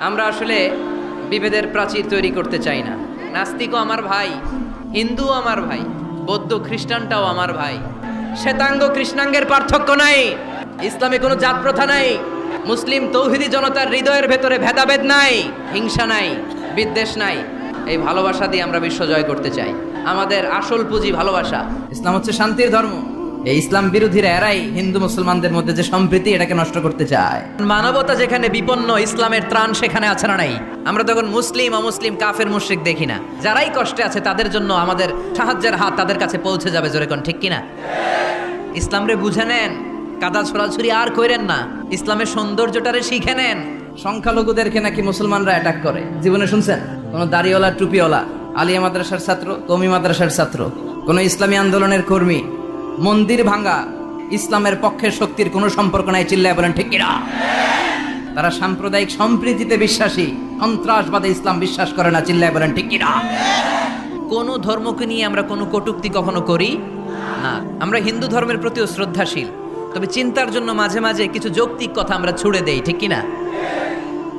আমরা আসলে বিভেদের প্রাচীর তৈরি করতে চাই না। নাস্তিকও আমার ভাই, হিন্দুও আমার ভাই, বৌদ্ধ খ্রিস্টানটাও আমার ভাই। শ্বেতাঙ্গ কৃষ্ণাঙ্গের পার্থক্য নাই, ইসলামে কোনো জাত প্রথা নাই, মুসলিম তৌহিদি জনতার হৃদয়ের ভেতরে ভেদাভেদ নাই, হিংসা নাই, বিদ্বেষ নাই। এই ভালোবাসা দিয়ে আমরা বিশ্ব জয় করতে চাই। আমাদের আসল পুঁজি ভালোবাসা। ইসলাম হচ্ছে শান্তির ধর্ম। এই ইসলাম বিরোধীরা এরাই হিন্দু মুসলমানদের মধ্যে যে সম্প্রীতি এটাকে নষ্ট করতে চায়। মানবতা যেখানে বিপন্ন ইসলামের ত্রাণ সেখানে আছে না নাই? আমরা তখন মুসলিম অমুসলিম কাফের মুশরিক দেখি না। যারাই কষ্টে আছে তাদের জন্য আমাদের সাহায্যের হাত তাদের কাছে পৌঁছে যাবে জোরে কোন ঠিক কিনা? ইসলামরে বুঝে নেন কাদা ছড়াছড়ি আর কইরেন না। ইসলামের সৌন্দর্যটারে শিখে নেন। সংখ্যালঘুদেরকে নাকি মুসলমানরা অ্যাটাক করে। জীবনে শুনছেন? কোন দাড়িওয়ালা টুপিওয়ালা আলিয়া মাদ্রাসার ছাত্র কমি মাদ্রাসার ছাত্র কোন ইসলামী আন্দোলনের কর্মী মন্দির ভাঙ্গা ইসলামের পক্ষের শক্তির কোনো সম্পর্ক নাই, চিল্লায় বলেন, ঠিক কিনা? তারা সাম্প্রদায়িক সম্প্রীতিতে বিশ্বাসী, সন্ত্রাসবাদে ইসলাম বিশ্বাস করে না, চিল্লায় বলেন, ঠিক কিনা? কোন ধর্মকে নিয়ে আমরা কোনো কটূক্তি কখনো করি? না। আমরা হিন্দু ধর্মের প্রতিও শ্রদ্ধাশীল। তবে চিন্তার জন্য মাঝে মাঝে কিছু যৌক্তিক কথা আমরা ছুড়ে দেই, ঠিক কিনা?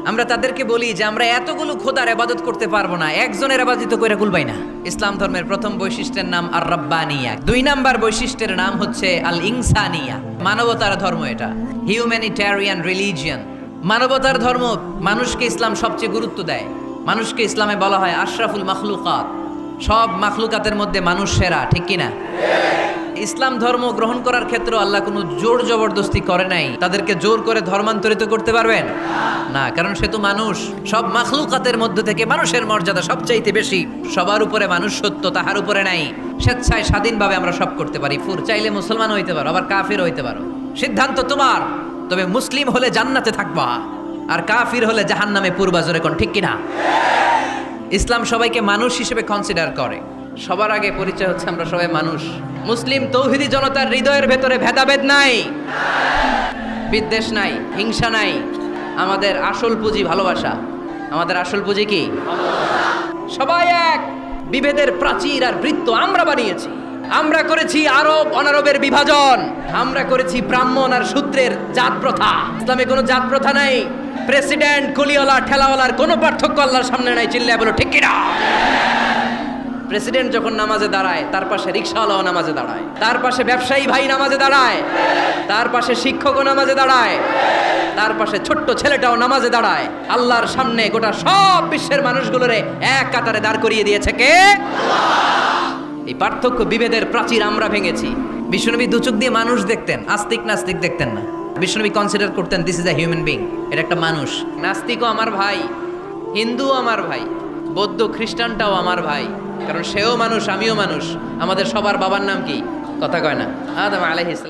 আমরা তাদেরকে বলি যে আমরা এতগুলো খোদার আবাদত করতে পারব না, একজনের আবাদিত করে কুলবাই না। ইসলাম ধর্মের প্রথম বৈশিষ্ট্যের নাম আর রব্বানিয়া দুই নাম্বার বৈশিষ্ট্যের নাম হচ্ছে আল ইনসানিয়া মানবতার ধর্ম এটা। হিউম্যানিটেরিয়ান রিলিজিয়ান মানবতার ধর্ম মানুষকে ইসলাম সবচেয়ে গুরুত্ব দেয়। মানুষকে ইসলামে বলা হয় আশরাফুল মাখলুকাত। সব মাখলুকাতের মধ্যে মানুষ সেরা, ঠিক কিনা? ইসলাম ধর্ম গ্রহণ করার ক্ষেত্রে আল্লাহ কোনো জোর জবরদস্তি করে নাই। তাদেরকে জোর করে ধর্মান্তরিত করতে পারবেন? না, কারণ সে তো মানুষ। সব মাখলুকাতের মধ্যে থেকে মানুষের মর্যাদা সবচাইতে বেশি। সবার উপরে মানুষ সত্য, তাহার উপরে নাই। স্বেচ্ছায় স্বাধীনভাবে আমরা সব করতে পারি। ফুর, চাইলে মুসলমান হইতে পারো, আবার কাফির হইতে পারো। সিদ্ধান্ত তোমার। তবে মুসলিম হলে জান্নাতে থাকবা, আর কাফির হলে জাহান্নামে পূর্বা জোরে কোন, ঠিক কিনা? ইসলাম সবাইকে মানুষ হিসেবে কনসিডার করে। সবার আগে পরিচয় হচ্ছে আমরা সবাই মানুষ। মুসলিম তৌহিদি জনতার হৃদয়ের ভেতরে ভেদাভেদ নাই। বিদ্বেষ নাই, হিংসা নাই। আমাদের আসল পুঁজি ভালোবাসা। আমাদের আসল পুঁজি কি? সবাই এক। বিভেদের প্রাচীর আর বৃত্ত আমরা বানিয়েছি। আমরা করেছি আরব অনারবের বিভাজন। আমরা করেছি ব্রাহ্মণ আর সূত্রের জাত প্রথা। ইসলামে কোনো জাত প্রথা নাই। প্রেসিডেন্ট, কুলিওয়ালা, ঠেলাওয়ালার কোনো পার্থক্য আল্লাহর সামনে নাই। চিল্লায় বলো, ঠিক কিনা? প্রেসিডেন্ট যখন নামাজে দাঁড়ায়, তার পাশে রিক্সাওয়ালাও নামাজে দাঁড়ায়। তার পাশে ব্যবসায়ী ভাই নামাজে দাঁড়ায়। তার পাশে শিক্ষকও নামাজে দাঁড়ায়। তার পাশে ছোট্ট ছেলেটাও নামাজে দাঁড়ায়। আল্লাহর সামনে গোটা সব বিশ্বের মানুষগুলোরে এক কাতারে দাঁড় করিয়ে দিয়েছে কে? এই পার্থক্য বিভেদের প্রাচীর আমরা ভেঙেছি। বিশ্বনবী দুচোখ দিয়ে মানুষ দেখতেন, আস্তিক নাস্তিক দেখতেন না। বিশ্বনবী কনসিডার করতেন this is a human being এটা একটা মানুষ। নাস্তিকও আমার ভাই, হিন্দুও আমার ভাই, বৌদ্ধ খ্রিস্টানটাও আমার ভাই। কারণ সেও মানুষ, আমিও মানুষ। আমাদের সবার বাবার নাম কি? কথা কয় না। আদম আলাইহিস